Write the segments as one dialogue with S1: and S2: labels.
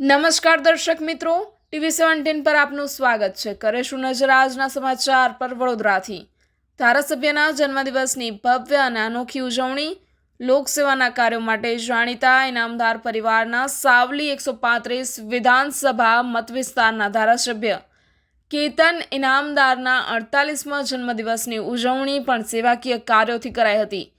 S1: નમસ્કાર દર્શક મિત્રો, ટીવી સેવન્ટીન પર આપનું સ્વાગત છે. કરીશું નજર આજના સમાચાર પર વડોદરાથી. ધારાસભ્યના જન્મદિવસની ભવ્ય અને અનોખી ઉજવણી, લોકસેવાના કાર્યો માટે જાણીતા ઇનામદાર પરિવારના સાવલી એકસો પાંત્રીસ વિધાનસભા મતવિસ્તારના ધારાસભ્ય, કેતન ઇનામદારના અડતાલીસમાં જન્મદિવસની ઉજવણી પણ સેવાકીય કાર્યોથી કરાઈ હતી.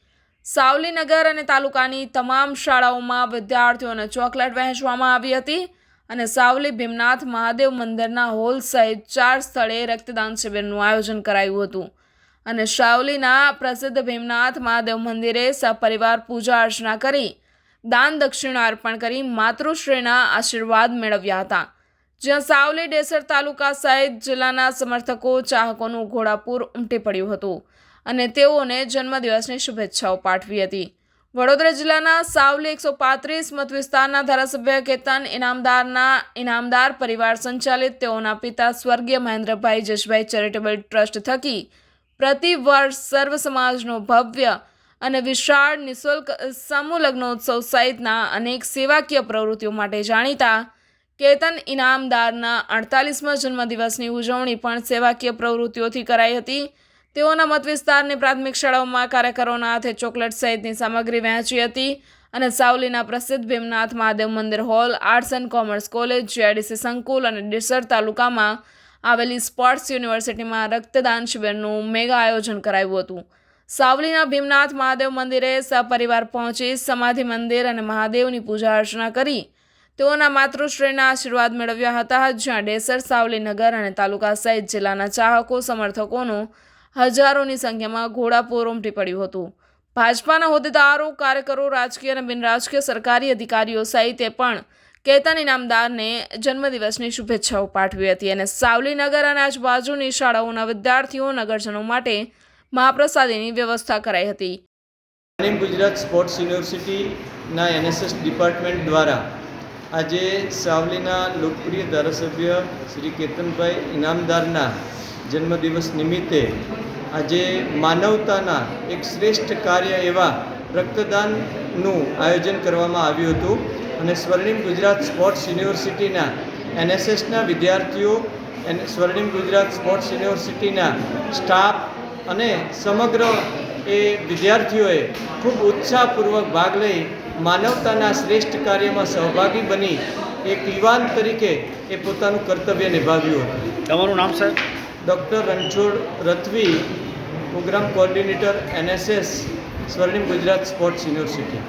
S1: સાવલીનગર અને તાલુકાની તમામ શાળાઓમાં વિદ્યાર્થીઓને ચોકલેટ વહેંચવામાં આવી હતી અને સાવલી ભીમનાથ મહાદેવ મંદિરના હોલ સહિત ચાર સ્થળે રક્તદાન શિબિરનું આયોજન કરાયું હતું. અને સાવલીના પ્રસિદ્ધ ભીમનાથ મહાદેવ મંદિરે સપરિવાર પૂજા અર્ચના કરી, દાન દક્ષિણા અર્પણ કરી માતૃશ્રીના આશીર્વાદ મેળવ્યા હતા. જ્યાં સાવલી ડેસર તાલુકા સહિત જિલ્લાના સમર્થકો, ચાહકોનું ઘોડાપૂર ઉમટી પડ્યું હતું. અને તેઓને જન્મદિવસની શુભેચ્છાઓ પાઠવી હતી. વડોદરા જિલ્લાના સાવલી એકસો પાંત્રીસ મત વિસ્તારના ધારાસભ્ય કેતન ઇનામદારના ઇનામદાર પરિવાર સંચાલિત તેઓના પિતા સ્વર્ગીય મહેન્દ્રભાઈ જશભાઈ ચેરિટેબલ ટ્રસ્ટ થકી પ્રતિ વર્ષ સર્વ સમાજનો ભવ્ય અને વિશાળ નિઃશુલ્ક સમૂહ લગ્નોત્સવ સહિતના અનેક સેવાકીય પ્રવૃત્તિઓ માટે જાણીતા કેતન ઇનામદારના અડતાલીસમાં જન્મદિવસની ઉજવણી પણ સેવાકીય પ્રવૃત્તિઓથી કરાઈ હતી. તેઓના મત વિસ્તારની પ્રાથમિક શાળાઓમાં કાર્યકરોના હાથે ચોકલેટ સહિતની સામગ્રી વહેંચી હતી અને સાવલીના પ્રસિદ્ધ ભીમનાથ મહાદેવ મંદિર hall, arts and commerce college, GIDC સંકુલ અને ડીસર તાલુકામાં આવેલી સ્પોર્ટ્સ યુનિવર્સિટીમાં રક્તદાન શિબિરનું મેગા આયોજન કરાયું હતું. સાવલીના ભીમનાથ મહાદેવ મંદિરે સપરિવાર પહોંચી સમાધિ મંદિર અને મહાદેવની પૂજા અર્ચના કરી. તેઓના માતૃશ્રીના આશીર્વાદ મેળવ્યા હતા, જ્યાં ડેસર સાવલીનગર અને તાલુકા સહિત જિલ્લાના ચાહકો, સમર્થકોનું હજારોની સંખ્યામાં ઘોડાપોર ઉમટી પડ્યું હતું. ભાજપાના હોદ્દેદારો, કાર્યકરો, રાજકીય અને બિનરાજકીય સરકારી અધિકારીઓ સહિતે પણ કેતન ઇનામદારને જન્મદિવસની શુભેચ્છાઓ પાઠવી હતી અને સાવલીનગર અને આજુબાજુની શાળાઓના વિદ્યાર્થીઓ, નગરજનો માટે મહાપ્રસાદીની વ્યવસ્થા કરાઈ હતી.
S2: ગુજરાત સ્પોર્ટ્સ યુનિવર્સિટીના એનએસએસ ડિપાર્ટમેન્ટ દ્વારા આજે સાવલીના લોકપ્રિય ધારાસભ્ય શ્રી કેતનભાઈ ઇનામદારના જન્મદિવસ નિમિત્તે આજે માનવતાના એક શ્રેષ્ઠ કાર્ય એવા રક્તદાનનું આયોજન કરવામાં આવ્યું હતું અને સ્વર્ણિમ ગુજરાત સ્પોર્ટ્સ યુનિવર્સિટીના એનએસએસના વિદ્યાર્થીઓ અને સ્વર્ણિમ ગુજરાત સ્પોર્ટ્સ યુનિવર્સિટીના સ્ટાફ અને સમગ્ર એ વિદ્યાર્થીઓએ ખૂબ ઉત્સાહપૂર્વક ભાગ લઈ માનવતાના શ્રેષ્ઠ કાર્યમાં સહભાગી બની એક યુવાન તરીકે એ પોતાનું કર્તવ્ય નિભાવ્યું હતું.
S3: તમારું નામ સાહેબ
S2: doctor Ranchhod Rathvi programme coordinator NSS Swarnim Gujarat sports university.